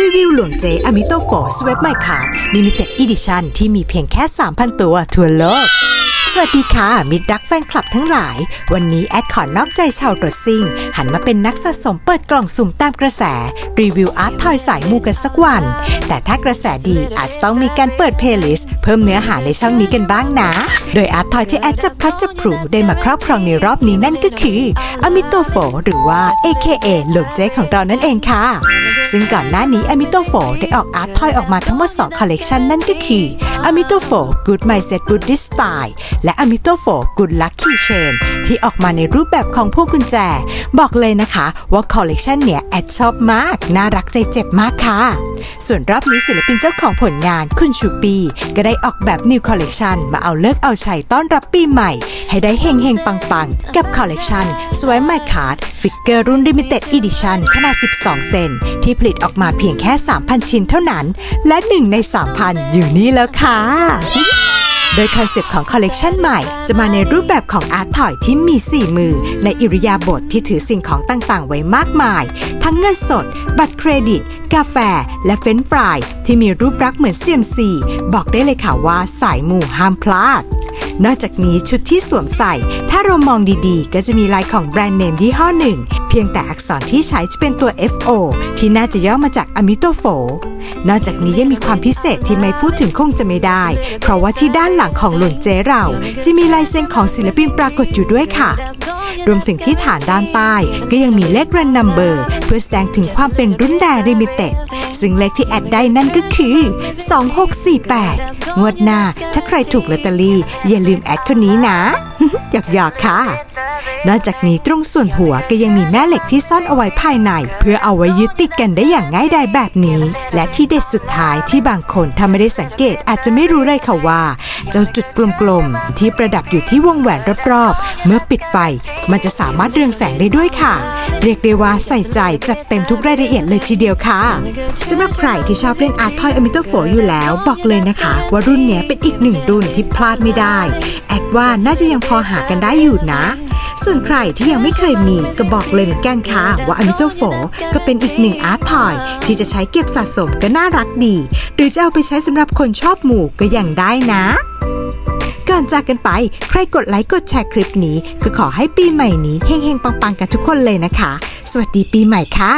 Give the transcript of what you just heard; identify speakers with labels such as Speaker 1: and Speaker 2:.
Speaker 1: รีวิวหลวงเจอมิโตโฟสเว็บไมคาร์ลิมิเต็ดอีดิชันที่มีเพียงแค่ 3,000 ตัวทั่วโลก สวัสดีค่ะ มิตรรักแฟนคลับทั้งหลาย วันนี้แอดขอนอกใจชาวรถซิ่ง หันมาเป็นนักสะสมเปิดกล่องสุ่มตามกระแส รีวิวอาร์ตทอยสายมูกันสักวัน แต่ถ้ากระแสดีอาจจะต้องมีการเปิดเพลย์ลิสต์เพิ่มเนื้อหาในช่องนี้กันบ้างนะ โดยอาร์ตทอยที่แอดจะพลัดจะพลูได้มาครอบครองในรอบนี้นั่นก็คืออมิโตโฟหรือว่า AKA หลวงเจของเรานั่นเองค่ะ ซึ่งก่อนหน้านี้อมิโตโฟได้ออกอาร์ตทอยออกมาทั้งหมด2คอลเลกชันนั่นก็คือ อมิโตโฟ Good Mindset Buddhist Style และอมิโตโฟ Good Lucky Chain ที่ออกมาในรูปแบบของพวกกุญแจ บอกเลยนะคะว่าคอลเลกชันเนี้ยแอดชอบมาก น่ารักใจเจ็บมากค่ะ ส่วนรอบนี้ศิลปินเจ้าของผลงานคุณชูปี ก็ได้ออกแบบ New Collection มาเอาเลิกเอาชัยต้อนรับปีใหม่ ให้ได้เฮงเฮงๆปังๆ กับคอลเลกชัน Swipe My Card ฟิกเกอร์รุ่น Limited Edition ขนาด 12 เซนที่ผลิตออกมาเพียงแค่ 3,000 ชิ้นเท่านั้น และ 1 ใน 3,000 อยู่นี่แล้วค่ะโดยคอนเซปต์ของคอลเลกชันใหม่ จะมาในรูปแบบของอาร์ตทอยที่มี 4 มือ ในอิริยาบถทที่ถือสิ่งของต่างๆ ไว้มากมาย ทั้งเงินสด บัตรเครดิต กาแฟ และเฟรนฟราย ที่มีรูปลักษณ์เหมือนเซียมซีบอกได้เลยค่ะว่าสายมูห้ามพลาดนอกจากนี้ชุดที่สวมใส่ ถ้าเรามองดีๆ ก็จะมีลายของแบรนด์เนมยี่ห้อหนึ่ง พียงแต่อักษรที่ใช้จะเป็นตัว FO ที่น่าจะย่อมาจากอะมิโตโฟ นอกจากนี้ยังมีความพิเศษที่ไม่พูดถึงคงจะไม่ได้ เพราะว่าที่ด้านหลังของหลวงเจเราจะมีลายเซ็นของศิลปินปรากฏอยู่ด้วยค่ะ รวมถึงที่ฐานด้านใต้ก็ยังมีเลขรันนัมเบอร์ เพื่อแสดงถึงความเป็นรุ่นแดริมิเต็ดซึ่งเลขที่แอดได้นั่นก็คือ 2648 งวดหน้าถ้าใครถูกลอตเตอรี่อย่าลืมแอดคนนี้นะหยอกๆค่ะ นอกจากนี้ตรงส่วนหัวก็ยังมีแม่เหล็กที่ซ่อนเอาไว้ภายใน เพื่อเอาไว้ยึดติดกันได้อย่างง่ายดายแบบนี้ และที่เด็ดสุดท้ายที่บางคนถ้าไม่ได้สังเกตอาจจะไม่รู้เลยค่ะว่า เจ้าจุดกลมๆที่ประดับอยู่ที่วงแหวนรอบๆ เมื่อปิดไฟ มันจะสามารถเรืองแสงได้ด้วยค่ะ เรียกได้ว่าใส่ใจจัดเต็มทุกรายละเอียดเลยทีเดียวค่ะสำหรับใครที่ชอบเล่นอาร์ทอยอมิโตโฟอยู่แล้วบอกเลยนะคะ ว่ารุ่นนี้เป็นอีกหนึ่งรุ่นที่พลาดไม่ได้ แอดว่าน่าจะยังพอหากันได้อยู่นะ ส่วนใครที่ยังไม่เคยมีก็บอกเลยเหมือนกันค่ะว่าอมิโตโฟก็เป็นอีกหนึ่งอาร์ตทอย ที่จะใช้เก็บสะสมก็น่ารักดี หรือจะเอาไปใช้สำหรับคนชอบหมู่ก็ยังได้นะก่อนจากกันไป ใครกดไลค์กดแชร์คลิปนี้ ก็ขอให้ปีใหม่นี้เฮงๆปังๆกันทุกคนเลยนะคะ สวัสดีปีใหม่ค่ะ